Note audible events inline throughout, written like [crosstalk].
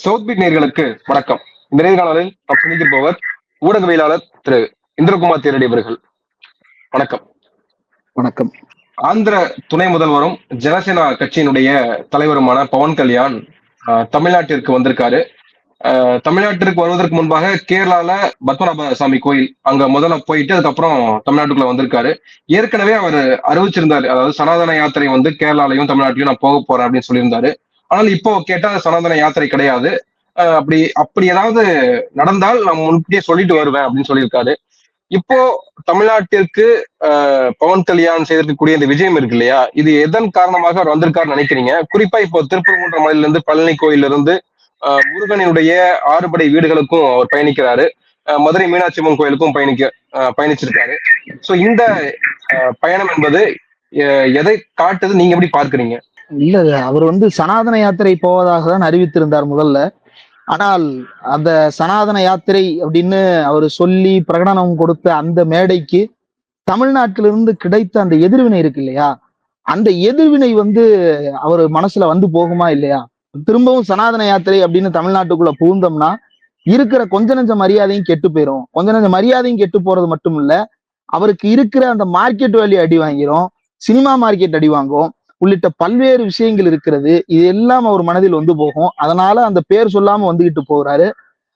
South beat நேர்களுக்கு வணக்கம். இந்த நேர்காணலில் நாம் சந்தித்திருப்பவர் ஊடகவியலாளர் திரு இந்திரகுமார் தேரடி அவர்கள். வணக்கம். வணக்கம். ஆந்திர துணை முதல்வரும் ஜனசேனா கட்சியினுடைய தலைவருமான பவன் கல்யாண் தமிழ்நாட்டிற்கு வந்திருக்காரு. தமிழ்நாட்டிற்கு வருவதற்கு முன்பாக கேரளால பத்மநாப சாமி கோயில் அங்க முதல்ல போயிட்டு அதுக்கப்புறம் தமிழ்நாட்டுக்குள்ள வந்திருக்காரு. ஏற்கனவே அவர் அறிவிச்சிருந்தாரு. அதாவது சனாதன யாத்திரை வந்து கேரளாலையும் தமிழ்நாட்டிலையும் நான் போக போறேன் அப்படின்னு சொல்லியிருந்தாரு. ஆனால் இப்போ கேட்டா சனாதன யாத்திரை கிடையாது. அப்படி அப்படி ஏதாவது நடந்தால் நான் முன்கூட்டியே சொல்லிட்டு வருவேன் அப்படின்னு சொல்லியிருக்காரு. இப்போ தமிழ்நாட்டிற்கு பவன் கல்யாண் செய்திருக்கக்கூடிய இந்த விஜயம் இருக்கு இல்லையா? இது எதன் காரணமாக அவர் வந்திருக்காருன்னு நினைக்கிறீங்க? குறிப்பா இப்போ திருப்பரங்குன்ற மலையில இருந்து பழனி கோயிலிருந்து முருகனினுடைய ஆறுபடை வீடுகளுக்கும் அவர் பயணிக்கிறாரு. மதுரை மீனாட்சி அம்மன் கோயிலுக்கும் பயணிக்க பயணிச்சிருக்காரு. சோ இந்த பயணம் என்பது எ- எதை காட்டுது? நீங்க எப்படி பார்க்குறீங்க? இல்ல அவர் வந்து சனாதன யாத்திரை போவதாக தான் அறிவித்திருந்தார் முதல்ல. ஆனால் அந்த சனாதன யாத்திரை அப்படின்னு அவர் சொல்லி பிரகடனம் கொடுத்த அந்த மேடைக்கு தமிழ்நாட்டிலிருந்து கிடைத்த அந்த எதிர்வினை இருக்கு இல்லையா? அந்த எதிர்வினை வந்து அவர் மனசுல வந்து போகுமா இல்லையா? திரும்பவும் சனாதன யாத்திரை அப்படின்னு தமிழ்நாட்டுக்குள்ள புகுந்தோம்னா இருக்கிற கொஞ்ச நஞ்ச மரியாதையும் கெட்டு போயிடும் கொஞ்ச நஞ்ச மரியாதையும் கெட்டு போறது மட்டும் இல்ல அவருக்கு இருக்கிற அந்த மார்க்கெட் வேல்யூ அடி வாங்கிரும் சினிமா மார்க்கெட் அடி வாங்கும் உள்ளிட்ட பல்வேறு விஷயங்கள் இருக்கிறது. இது எல்லாம் அவர் மனதில் வந்து போகும். அதனால அந்த பேர் சொல்லாம வந்துகிட்டு போகிறாரு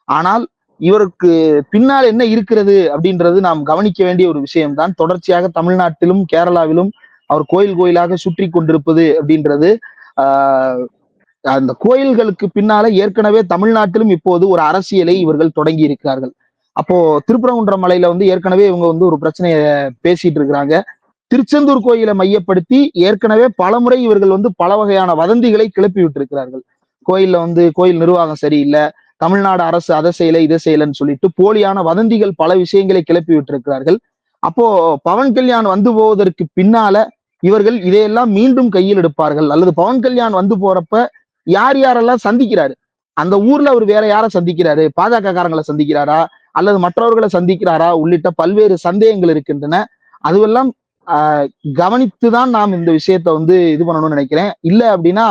ஆனால் இவருக்கு பின்னால் என்ன இருக்கிறது அப்படின்றது நாம் கவனிக்க வேண்டிய ஒரு விஷயம்தான். தொடர்ச்சியாக தமிழ்நாட்டிலும் கேரளாவிலும் அவர் கோயில் கோயிலாக சுற்றி கொண்டிருப்பது அப்படின்றது அந்த கோயில்களுக்கு பின்னால ஏற்கனவே தமிழ்நாட்டிலும் இப்போது ஒரு அரசியலை இவர்கள் தொடங்கி இருக்கிறார்கள். அப்போ திருப்பரங்குன்றம் மலையில வந்து ஏற்கனவே இவங்க வந்து ஒரு பிரச்சனையை பேசிட்டு இருக்கிறாங்க. திருச்செந்தூர் கோயிலை மையப்படுத்தி ஏற்கனவே பலமுறை இவர்கள் வந்து பல வகையான வதந்திகளை கிளப்பி விட்டிருக்கிறார்கள் கோயில்ல வந்து கோயில் நிர்வாகம் சரியில்லை. தமிழ்நாடு அரசு அதை செய்யல இதை செய்யலன்னு சொல்லிட்டு போலியான வதந்திகள் பல விஷயங்களை கிளப்பி விட்டிருக்கிறார்கள் அப்போ பவன் கல்யாண் வந்து போவதற்கு பின்னால இவர்கள் இதையெல்லாம் மீண்டும் கையில் எடுப்பார்கள். அல்லது பவன் கல்யாண் வந்து போறப்ப யார் யாரெல்லாம் சந்திக்கிறாரு? அந்த ஊர்ல அவர் வேற யாரை சந்திக்கிறாரு? பாஜக காரங்களை சந்திக்கிறாரா? அல்லது மற்றவர்களை சந்திக்கிறாரா? உள்ளிட்ட பல்வேறு சந்தேகங்கள் இருக்கின்றன. அதுவெல்லாம் கவனித்து கவனித்துதான் நாம் இந்த விஷயத்த வந்து இது பண்ணணும்னு நினைக்கிறேன். இல்ல அப்படின்னா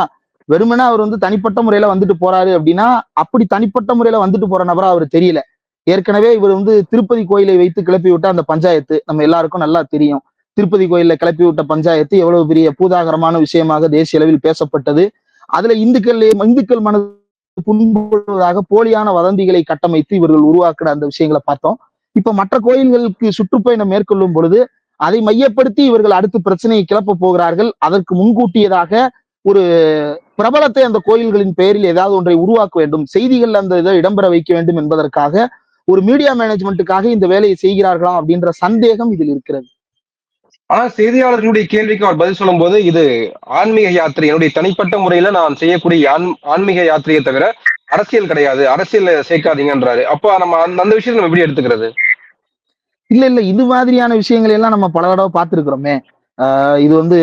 வெறுமனே அவர் வந்து தனிப்பட்ட முறையில வந்துட்டு போறாரு அப்படின்னா அப்படி தனிப்பட்ட முறையில வந்துட்டு போற நபரா அவர் தெரியல. ஏற்கனவே இவர் வந்து திருப்பதி கோயிலை வைத்து கிளப்பி விட்ட அந்த பஞ்சாயத்து நம்ம எல்லாருக்கும் நல்லா தெரியும். திருப்பதி கோயில்ல கிளப்பி விட்ட பஞ்சாயத்து எவ்வளவு பெரிய பூதாகரமான விஷயமாக தேசிய அளவில் பேசப்பட்டது. அதுல இந்துக்கள் இந்துக்கள் மனது புண்படுவதாக போலியான வதந்திகளை கட்டமைத்து இவர்கள் உருவாக்குற அந்த விஷயங்களை பார்த்தோம். இப்ப மற்ற கோயில்களுக்கு சுற்றுப்பயணம் மேற்கொள்ளும் பொழுது அதை மையப்படுத்தி இவர்கள் அடுத்து பிரச்சனையை கிளப்ப போகிறார்கள். அதற்கு முன்கூட்டியதாக ஒரு பிரபலத்தை அந்த கோயில்களின் பெயரில் ஏதாவது ஒன்றை உருவாக்க வேண்டும். செய்திகள் அந்த இதை இடம்பெற வைக்க வேண்டும் என்பதற்காக ஒரு மீடியா மேனேஜ்மெண்ட்டுக்காக இந்த வேலையை செய்கிறார்களாம் அப்படின்ற சந்தேகம் இதில் இருக்கிறது. ஆனா செய்தியாளர்களுடைய கேள்விக்கு அவர் பதில் சொல்லும் போது இது ஆன்மீக யாத்திரை. என்னுடைய தனிப்பட்ட முறையில நான் செய்யக்கூடிய ஆன் ஆன்மீக யாத்திரையை தவிர அரசியல் கிடையாது. அரசியல் சேர்க்காதீங்கன்றாரு. அப்போ நம்ம அந்த அந்த விஷயத்தை நம்ம எப்படி எடுத்துக்கிறது? இல்ல இல்ல இது மாதிரியான விஷயங்களை எல்லாம் நம்ம பல தடவை பார்த்திருக்கிறோமே. ஆஹ் இது வந்து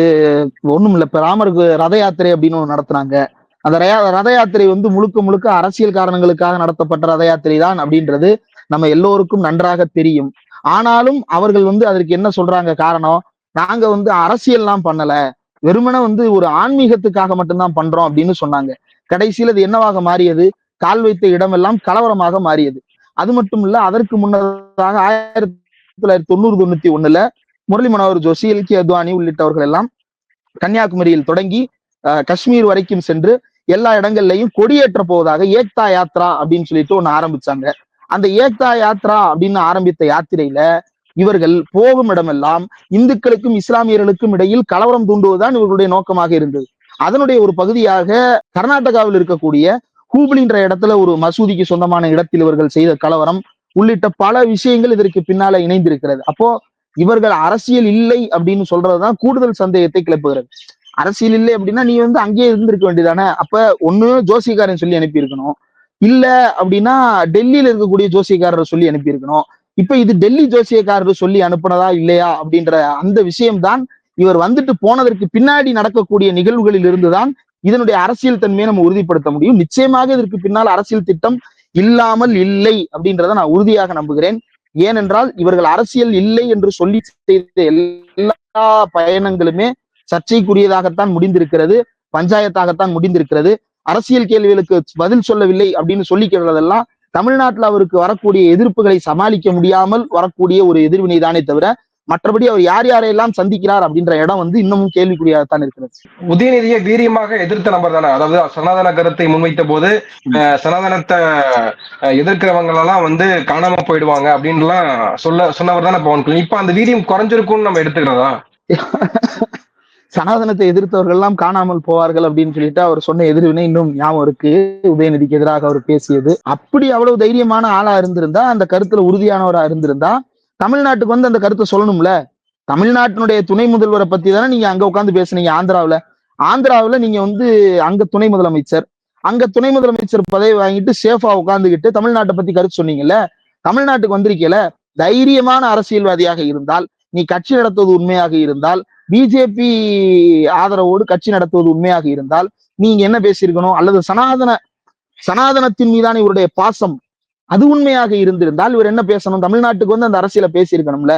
ஒண்ணும் இல்ல இப்ப ராமருக்கு ரத யாத்திரை அப்படின்னு ஒண்ணு நடத்துனாங்க. அந்த ரத யாத்திரை வந்து முழுக்க முழுக்க அரசியல் காரணங்களுக்காக நடத்தப்பட்ட ரத யாத்திரை தான் அப்படின்றது நம்ம எல்லோருக்கும் நன்றாக தெரியும். ஆனாலும் அவர்கள் வந்து அதற்கு என்ன சொல்றாங்க காரணம்? நாங்க வந்து அரசியல்லாம் பண்ணல. வெறுமனே வந்து ஒரு ஆன்மீகத்துக்காக மட்டும்தான் பண்றோம் அப்படின்னு சொன்னாங்க. கடைசியில் அது என்னவாக மாறியது? கால் வைத்த இடமெல்லாம் கலவரமாக மாறியது. அது மட்டும் இல்ல அதற்கு முன்னதாக ஆயிரத்தி தொள்ளாயிரத்தி தொண்ணூறு தொண்ணூத்தி ஒண்ணுல முரளி மனோகர் ஜோஷி எல். கே. அத்வானி உள்ளிட்டவர்கள் எல்லாம் கன்னியாகுமரியில் தொடங்கி அஹ், காஷ்மீர் வரைக்கும் சென்று எல்லா இடங்கள்லயும் கொடியேற்ற போவதாக ஏக்தா யாத்ரா அப்படின்னு சொல்லிட்டு ஒண்ணு ஆரம்பிச்சாங்க. அந்த ஏக்தா யாத்ரா அப்படின்னு ஆரம்பித்த யாத்திரையில இவர்கள் போகும் இடமெல்லாம் இந்துக்களுக்கும் இஸ்லாமியர்களுக்கும் இடையில் கலவரம் தூண்டுவதுதான் இவர்களுடைய நோக்கமாக இருந்தது. அதனுடைய ஒரு பகுதியாக கர்நாடகாவில் இருக்கக்கூடிய ஹூப்ளின்ற இடத்துல ஒரு மசூதிக்கு சொந்தமான இடத்தில் இவர்கள் செய்த கலவரம் உள்ளிட்ட பல விஷயங்கள் இதற்கு பின்னால இணைந்திருக்கிறது. அப்போ இவர்கள் அரசியல் இல்லை அப்படின்னு சொல்றதுதான் கூடுதல் சந்தேகத்தை கிளப்புகிறது. அரசியல் இல்லை அப்படின்னா நீ வந்து அங்கேயே இருந்திருக்க வேண்டியதானே அப்ப ஒண்ணு ஜோசிகாரன் சொல்லி அனுப்பியிருக்கணும். இல்ல அப்படின்னா டெல்லியில இருக்கக்கூடிய ஜோசியக்காரரை சொல்லி அனுப்பியிருக்கணும். இப்ப இது டெல்லி ஜோசியக்காரர் சொல்லி அனுப்புனதா இல்லையா அப்படின்ற அந்த விஷயம்தான் இவர் வந்துட்டு போனதற்கு பின்னாடி நடக்கக்கூடிய நிகழ்வுகளில் இருந்துதான் இதனுடைய அரசியல் தன்மையை நம்ம உறுதிப்படுத்த முடியும். நிச்சயமாக இதற்கு பின்னால் அரசியல் திட்டம் இல்லாமல் இல்லை அப்படின்றத நான் உறுதியாக நம்புகிறேன். ஏனென்றால் இவர்கள் அரசியல் இல்லை என்று சொல்லி செய்த எல்லா பயணங்களுமே சர்ச்சைக்குரியதாகத்தான் முடிந்திருக்கிறது பஞ்சாயத்தாகத்தான் முடிந்திருக்கிறது. அரசியல் கேள்விகளுக்கு பதில் சொல்லவில்லை அப்படின்னு சொல்லிக்கிறதெல்லாம் தமிழ்நாட்டில் அவருக்கு வரக்கூடிய எதிர்ப்புகளை சமாளிக்க முடியாமல் வரக்கூடிய ஒரு எதிர்வினை தானே தவிர மற்றபடி அவர் யார் யாரையெல்லாம் சந்திக்கிறார் அப்படின்ற இடம் வந்து இன்னமும் கேள்விக்குறியாகத்தான் இருக்கிறது. உதயநிதியை வீரியமாக எதிர்த்த நபர் தானே? அதாவது சனாதன கருத்தை முன்வைத்த போது சனாதனத்தை அஹ், எதிர்க்கிறவங்க எல்லாம் வந்து காணாம போயிடுவாங்க அப்படின்லாம் சொல்ல சொன்னவர் தானே பவன் கல்யாண். இப்ப அந்த வீரியம் குறைஞ்சிருக்கும்னு நம்ம எடுத்துக்கிறதா? [laughs] சனாதனத்தை எதிர்த்தவர்கள் எல்லாம் காணாமல் போவார்கள் அப்படின்னு சொல்லிட்டு அவர் சொன்ன எதிர்வினை இன்னும் ஞாபகம் இருக்கு. உதயநிதிக்கு எதிராக அவர் பேசியது. அப்படி அவ்வளவு தைரியமான ஆளா இருந்திருந்தா அந்த கருத்துல உறுதியானவரா இருந்திருந்தா தமிழ்நாட்டுக்கு வந்து அந்த கருத்தை சொல்லணும்ல? தமிழ்நாட்டினுடைய துணை முதல்வரை பத்தி தானே நீங்க அங்க உட்காந்து பேசுனீங்க ஆந்திராவுல. ஆந்திராவுல நீங்க வந்து அங்க துணை முதலமைச்சர். அங்க துணை முதலமைச்சர் பதவி வாங்கிட்டு சேஃபா உட்கார்ந்துகிட்டு தமிழ்நாட்டை பத்தி கருத்து சொன்னீங்கல்ல? தமிழ்நாட்டுக்கு வந்திருக்கல? தைரியமான அரசியல்வாதியாக இருந்தால் நீ கட்சி நடத்துவது உண்மையாக இருந்தால் பிஜேபி ஆதரவோடு கட்சி நடத்துவது உண்மையாக இருந்தால் நீங்க என்ன பேசியிருக்கணும்? அல்லது சனாதன சனாதனத்தின் மீதான இவருடைய பாசம் அது உண்மையாக இருந்திருந்தால் இவர் என்ன பேசணும்? தமிழ்நாட்டுக்கு வந்து அந்த அரசியல பேசியிருக்கணும்ல.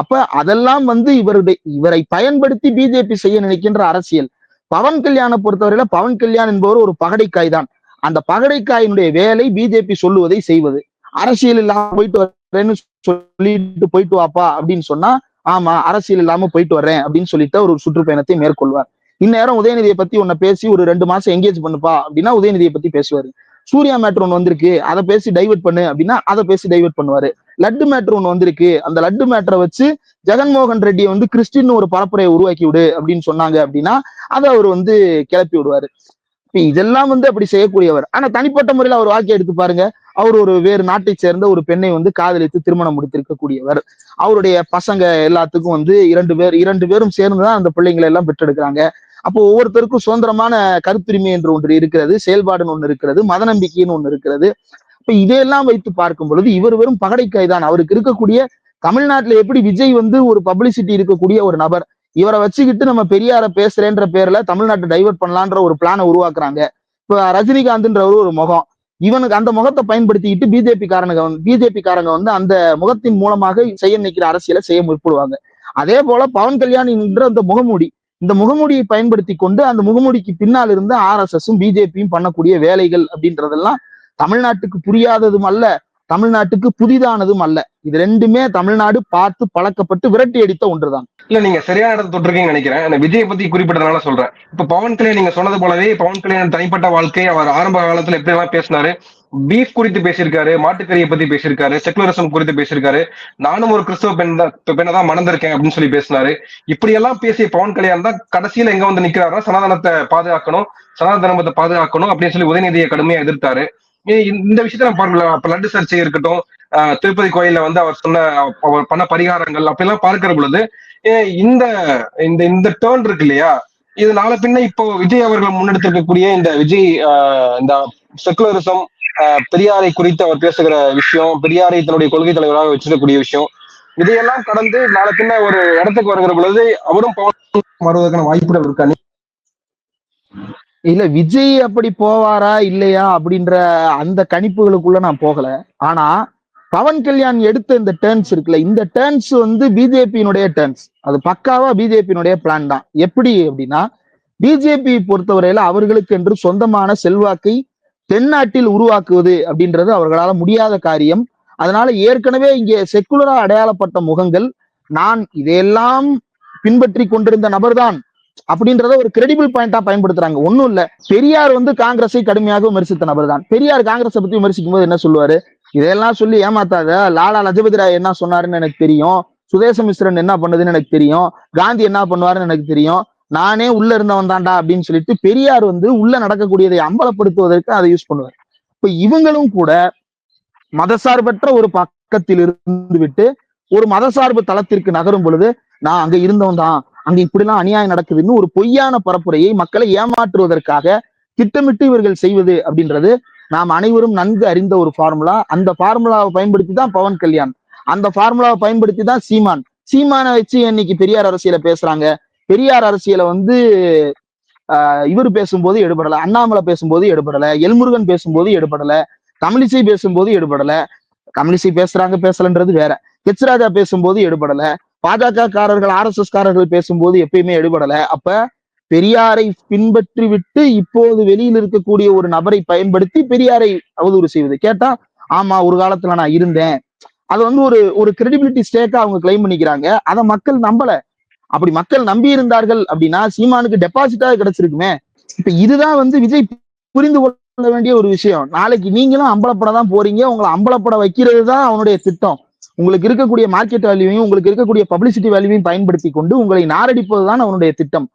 அப்ப அதெல்லாம் வந்து இவருடைய இவரை பயன்படுத்தி பிஜேபி செய்ய நினைக்கின்ற அரசியல். பவன் கல்யாணை பொறுத்தவரையில பவன் கல்யாண் என்பவர் ஒரு பகடைக்காய் தான். அந்த பகடைக்காயினுடைய வேலை பிஜேபி சொல்லுவதை செய்வது. அரசியல் இல்லாம போயிட்டு வரேன்னு சொல்லிட்டு போயிட்டு வாப்பா அப்படின்னு சொன்னா ஆமா அரசியல் இல்லாம போயிட்டு வர்றேன் அப்படின்னு சொல்லிட்டு ஒரு சுற்றுப்பயணத்தை மேற்கொள்வார். இந்நேரம் உதயநிதியை பத்தி உன்னை பேசி ஒரு ரெண்டு மாசம் எங்கேஜ் பண்ணுப்பா அப்படின்னா உதயநிதியை பத்தி பேசுவாரு. சூர்யா மேட்ரு ஒன்று வந்திருக்கு. அதை பேசி டைவர்ட் பண்ணு அப்படின்னா அதை பேசி டைவர்ட் பண்ணுவாரு. லட்டு மேட்ரு ஒன்று வந்திருக்கு. அந்த லட்டு மேட்டரை வச்சு ஜெகன்மோகன் ரெட்டியை வந்து கிறிஸ்டின் ஒரு பரப்புரையை உருவாக்கி விடு அப்படின்னு சொன்னாங்க அப்படின்னா அதை அவர் வந்து கிளப்பி விடுவாரு. இப்ப இதெல்லாம் வந்து அப்படி செய்யக்கூடியவர். ஆனா தனிப்பட்ட முறையில் அவர் வாழ்க்கை எடுத்து பாருங்க. அவர் ஒரு வேறு நாட்டை சேர்ந்த ஒரு பெண்ணை வந்து காதலித்து திருமணம் முடித்திருக்கக்கூடியவர். அவருடைய பசங்க எல்லாத்துக்கும் வந்து இரண்டு பேர் இரண்டு பேரும் சேர்ந்துதான் அந்த பிள்ளைங்களை எல்லாம் பெற்றெடுக்கிறாங்க. அப்போ ஒவ்வொருத்தருக்கும் சுதந்திரமான கருத்துரிமை என்று ஒன்று இருக்கிறது செயல்பாடுன்னு ஒன்று இருக்கிறது மத நம்பிக்கைன்னு ஒன்று இருக்கிறது. இப்ப இதையெல்லாம் வைத்து பார்க்கும் பொழுது இவர் வெறும் பகடைக்காய் தான். அவருக்கு இருக்கக்கூடிய தமிழ்நாட்டுல எப்படி விஜய் வந்து ஒரு பப்ளிசிட்டி இருக்கக்கூடிய ஒரு நபர் இவரை வச்சுக்கிட்டு நம்ம பெரியார பேசுறேன்ற பேர்ல தமிழ்நாட்டை டைவர்ட் பண்ணலான்ற ஒரு பிளானை உருவாக்குறாங்க. இப்ப ரஜினிகாந்த்ன்றவர் ஒரு முகம். இவனுக்கு அந்த முகத்தை பயன்படுத்திக்கிட்டு பிஜேபி காரங்க பிஜேபி காரங்க வந்து அந்த முகத்தின் மூலமாக செய்ய நிற்கிற அரசியலை செய்ய முற்படுவாங்க. அதே போல பவன் கல்யாண் என்ற அந்த முகமூடி இந்த முகமூடியை பயன்படுத்தி கொண்டு அந்த முகமூடிக்கு பின்னால் இருந்து ஆர் எஸ் பிஜேபியும் பண்ணக்கூடிய வேலைகள் அப்படின்றதெல்லாம் தமிழ்நாட்டுக்கு புரியாததும் அல்ல தமிழ்நாட்டுக்கு புதிதானதும் அல்ல. இது ரெண்டுமே தமிழ்நாடு பார்த்து பழக்கப்பட்டு விரட்டி அடித்த ஒன்றுதான். இல்ல நீங்க சரியான இடத்தை தொட்டிருக்கீங்க நினைக்கிறேன். அந்த விஜய் பத்தி குறிப்பிட்டதுனால சொல்றேன். இப்ப பவன் கல்யாண் நீங்க சொன்னது போலவே பவன் கல்யாண் தனிப்பட்ட வாழ்க்கை அவர் ஆரம்ப காலத்துல எப்படி எல்லாம் பேசினாரு. பீஃப் குறித்து பேசியிருக்காரு மாட்டுக்கறியை பத்தி பேசியிருக்காரு செக்குலரிசம் குறித்து பேசியிருக்காரு. நானும் ஒரு கிறிஸ்தவ பெண் தான் பெண்ணை தான் மணந்திருக்கேன் அப்படின்னு சொல்லி பேசினாரு. இப்படி எல்லாம் பேசிய பவன் கல்யாண் தான் கடைசியில எங்க வந்து நிக்கிறாருன்னா சனாதனத்தை பாதுகாக்கணும் சனாதன தர்மத்தை பாதுகாக்கணும் அப்படின்னு சொல்லி உதயநிதியை கடுமையா எதிர்த்தாரு. இந்த விஷயத்த நம்ம பார்க்கலாம் அப்ப லட்டு சர்ச்சை இருக்கட்டும் ஆஹ் திருப்பதி கோயில்ல வந்து அவர் சொன்ன அவர் பண்ண பரிகாரங்கள் அப்படிலாம் பார்க்கிற பொழுது இந்த இந்த இந்த டேர்ன் இருக்கு இல்லையா? இது நாளை பின்ன இப்போ விஜய் அவர்கள் முன்னெடுத்திருக்கக்கூடிய இந்த விஜய் ஆஹ் இந்த செக்குலரிசம் பெரியாரை குறித்து அவர் பேசுகிற விஷயம் பெரியாரை தன்னுடைய கொள்கை தலைவராக வச்சிருக்கக்கூடிய விஷயம். இதையெல்லாம் கடந்து நாளை பின்ன ஒரு இடத்துக்கு வருகிற பொழுது அவரும் வருவதற்கான வாய்ப்புகள் இருக்கா? இல்ல விஜய் அப்படி போவாரா இல்லையா அப்படின்ற அந்த கணிப்புகளுக்குள்ள நான் போகல. ஆனா பவன் கல்யாண் எடுத்த இந்த டேர்ன்ஸ் இருக்குல்ல இந்த டேர்ன்ஸ் வந்து பிஜேபியினுடைய டேர்ன்ஸ். அது பக்காவா பிஜேபியினுடைய பிளான் தான். எப்படி அப்படின்னா பிஜேபி பொறுத்தவரையில அவர்களுக்கு என்று சொந்தமான செல்வாக்கை தென்னாட்டில் உருவாக்குவது அப்படின்றது அவர்களால முடியாத காரியம். அதனால ஏற்கனவே இங்கே செக்குலரா அடையாளப்பட்ட முகங்கள் நான் இதையெல்லாம் பின்பற்றி கொண்டிருந்த நபர்தான் அப்படின்றத ஒரு கிரெடிபிள் பாயிண்டா பயன்படுத்துறாங்க. ஒன்றும் இல்ல. பெரியார் வந்து காங்கிரஸை கடுமையாக விமர்சித்த நபர் தான் பெரியார் காங்கிரஸை பத்தி விமர்சிக்கும் போது என்ன சொல்லுவாரு? இதையெல்லாம் சொல்லி ஏமாத்தாத லாலா லஜபதி ராய் என்ன சொன்னாருன்னு எனக்கு தெரியும் சுதேச மிஸ்ரன் என்ன பண்ணுதுன்னு எனக்கு தெரியும் காந்தி என்ன பண்ணுவாருன்னு எனக்கு தெரியும் நானே உள்ள இருந்தவன் தான்டா அப்படின்னு சொல்லிட்டு பெரியார் வந்து உள்ள நடக்கக்கூடியதை அம்பலப்படுத்துவதற்கு அதை யூஸ் பண்ணுவார். இப்ப இவங்களும் கூட மதசார்பற்ற ஒரு பக்கத்தில் இருந்து விட்டு ஒரு மதசார்பு தளத்திற்கு நகரும் பொழுது நான் அங்க இருந்தவன் தான் அங்க இப்படிலாம் அநியாயம் நடக்குதுன்னு ஒரு பொய்யான பரப்புரையை மக்களை ஏமாற்றுவதற்காக திட்டமிட்டு இவர்கள் செய்வது அப்படின்றது நாம் அனைவரும் நன்கு அறிந்த ஒரு ஃபார்முலா அந்த ஃபார்முலாவை பயன்படுத்தி தான் பவன் கல்யாண். அந்த ஃபார்முலாவை பயன்படுத்தி தான் சீமான். சீமானை வச்சு இன்னைக்கு பெரியார் அரசியல பேசுறாங்க. பெரியார் அரசியலை வந்து ஆஹ் இவர் பேசும்போது எடுபடல அண்ணாமலை பேசும்போது எடுபடல எல்முருகன் பேசும்போது எடுபடல தமிழிசை பேசும்போது எடுபடல தமிழிசை பேசுறாங்க பேசலன்றது வேற. ஹெச்ராஜா பேசும்போது எடுபடல பாஜக காரர்கள் ஆர் எஸ் எஸ் காரர்கள் பேசும்போது எப்பயுமே எடுபடல. அப்ப பெரியாரை பின்பற்றி விட்டு இப்போது வெளியில் இருக்கக்கூடிய ஒரு நபரை பயன்படுத்தி பெரியாரை அவதூறு செய்வது. கேட்டா ஆமா ஒரு காலத்துல நான் இருந்தேன். அது வந்து ஒரு ஒரு கிரெடிபிலிட்டி ஸ்டேக்கா அவங்க கிளைம் பண்ணிக்கிறாங்க. அதை மக்கள் நம்பல. அப்படி மக்கள் நம்பி இருந்தார்கள் அப்படின்னா சீமானுக்கு டெபாசிட்டா கிடைச்சிருக்குமே. இப்ப இதுதான் வந்து விஜய் புரிந்து கொள்ள வேண்டிய ஒரு விஷயம். நாளைக்கு நீங்களும் அம்பலப்பட தான் போறீங்க. உங்களை அம்பலப்பட வைக்கிறது தான் அவனுடைய திட்டம். உங்களுக்கு இருக்கக்கூடிய மார்க்கெட் வேல்யூவையும் உங்களுக்கு இருக்கக்கூடிய பப்ளிசிட்டி வேல்யூவையும் பயன்படுத்தி கொண்டு உங்களை நாரடிப்பது தான் அவனுடைய திட்டம்.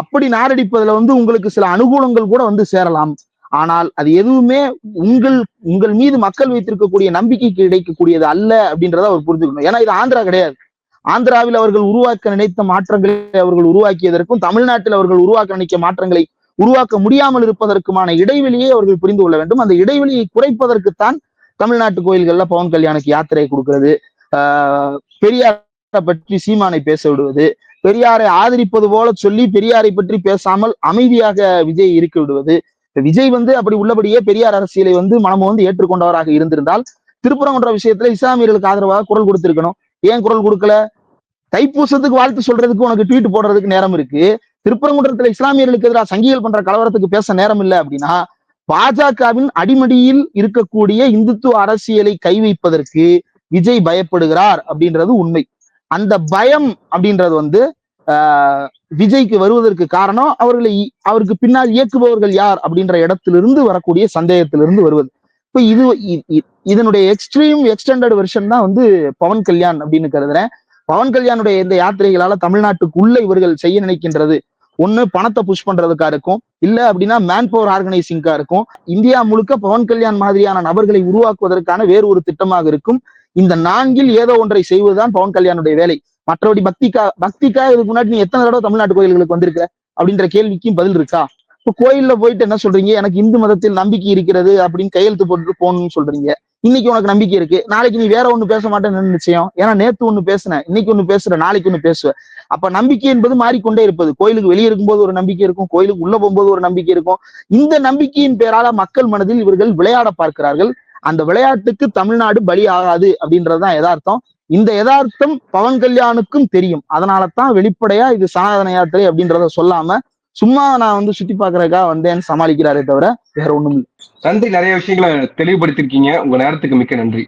அப்படி நாரடிப்பதுல வந்து உங்களுக்கு சில அனுகூலங்கள் கூட வந்து சேரலாம். ஆனால் அது எதுவுமே உங்கள் உங்கள் மீது மக்கள் வைத்திருக்கக்கூடிய நம்பிக்கைக்கு கிடைக்கக்கூடியது அல்ல அப்படின்றத அவர் புரிஞ்சுக்கணும். ஏன்னா இது ஆந்திரா கிடையாது. ஆந்திராவில் அவர்கள் உருவாக்க நினைத்த மாற்றங்களை அவர்கள் உருவாக்கியதற்கும் தமிழ்நாட்டில் அவர்கள் உருவாக்க நினைக்க மாற்றங்களை உருவாக்க முடியாமல் இருப்பதற்குமான இடைவெளியை அவர்கள் புரிந்து கொள்ள வேண்டும். அந்த இடைவெளியை குறைப்பதற்குத்தான் தமிழ்நாட்டு கோயில்கள்ல பவன் கல்யாணுக்கு யாத்திரை கொடுக்கிறது. ஆஹ் பெரியாரை பற்றி சீமானை பேச விடுவது பெரியாரை ஆதரிப்பது போல சொல்லி பெரியாரை பற்றி பேசாமல் அமைதியாக விஜய் இருக்க விடுவது. விஜய் வந்து அப்படி உள்ளபடியே பெரியார் அரசியலை வந்து மனமு வந்து ஏற்றுக்கொண்டவராக இருந்திருந்தால் திருப்பரங்குன்ற விஷயத்துல இஸ்லாமியர்களுக்கு ஆதரவாக குரல் கொடுத்திருக்கணும். ஏன் குரல் கொடுக்கல? தைப்பூசத்துக்கு வாழ்த்து சொல்றதுக்கு உனக்கு ட்வீட் போடுறதுக்கு நேரம் இருக்கு. திருப்பரங்குன்றத்துல இஸ்லாமியர்களுக்கு எதிராக சங்கிகள் பண்ற கலவரத்துக்கு பேச நேரம் இல்லை அப்படின்னா பாஜகவின் அடிமடியில் இருக்கக்கூடிய இந்துத்துவ அரசியலை கை வைப்பதற்கு விஜய் பயப்படுகிறார் அப்படின்றது உண்மை. அந்த பயம் அப்படின்றது வந்து ஆஹ் விஜய்க்கு வருவதற்கு காரணம் அவர்களை அவருக்கு பின்னால் இயக்குபவர்கள் யார் அப்படின்ற இடத்திலிருந்து வரக்கூடிய சந்தேகத்திலிருந்து வருவது. இப்போ இது இதனுடைய எக்ஸ்ட்ரீம் எக்ஸ்டெண்டட் வெர்ஷன் தான் வந்து பவன் கல்யாண் அப்படின்னு கருதுறேன். பவன் கல்யாணுடைய இந்த யாத்திரைகளால தமிழ்நாட்டுக்குள்ள இவர்கள் செய்ய நினைக்கின்றது. ஒண்ணு பணத்தை புஷ் பண்றதுக்கா இருக்கும். இல்ல அப்படின்னா மேன் பவர் ஆர்கனைசிங்கா இருக்கும். இந்தியா முழுக்க பவன் கல்யாண் மாதிரியான நபர்களை உருவாக்குவதற்கான வேறு ஒரு திட்டமாக இருக்கும். இந்த நான்கில் ஏதோ ஒன்றை செய்வதுதான் பவன் கல்யாணுடைய வேலை. மற்றபடி பக்திக்கா பக்திக்கா இதுக்கு முன்னாடி நீ எத்தனை தடவை தமிழ்நாட்டு கோயில்களுக்கு வந்திருக்க அப்படின்ற கேள்விக்கும் பதில் இருக்கா? இப்ப கோயில்ல போயிட்டு என்ன சொல்றீங்க? எனக்கு இந்து மதத்தில் நம்பிக்கை இருக்கிறது அப்படின்னு கையெழுத்து போட்டு போகணும்னு சொல்றீங்க. இன்னைக்கு உனக்கு நம்பிக்கை இருக்கு. நாளைக்கு நீ வேற ஒண்ணு பேச மாட்டேன்னு நிச்சயம்? ஏன்னா நேத்து ஒண்ணு பேசுன இன்னைக்கு ஒண்ணு பேசுற நாளைக்கு ஒண்ணு பேசுவ அப்ப நம்பிக்கை என்பது மாறிக்கொண்டே இருப்பது. கோயிலுக்கு வெளியே இருக்கும்போது ஒரு நம்பிக்கை இருக்கும். கோயிலுக்கு உள்ள போகும்போது ஒரு நம்பிக்கை இருக்கும். இந்த நம்பிக்கையின் பேரால மக்கள் மனதில் இவர்கள் விளையாட பார்க்கிறார்கள். அந்த விளையாட்டுக்கு தமிழ்நாடு பலி ஆகாது அப்படின்றதுதான் யதார்த்தம். இந்த யதார்த்தம் பவன் கல்யாணுக்கும் தெரியும். அதனால தான் வெளிப்படையா இது சனாதன யாத்திரை அப்படின்றத சொல்லாம சும்மா நான் வந்து சுத்தி பாக்குறக்கா வந்தேன்னு சமாளிக்கிறாரே தவிர வேற ஒண்ணும் இல்லை நன்றி. நிறைய விஷயங்களை தெளிவுபடுத்திருக்கீங்க உங்க நேரத்துக்கு மிக்க நன்றி.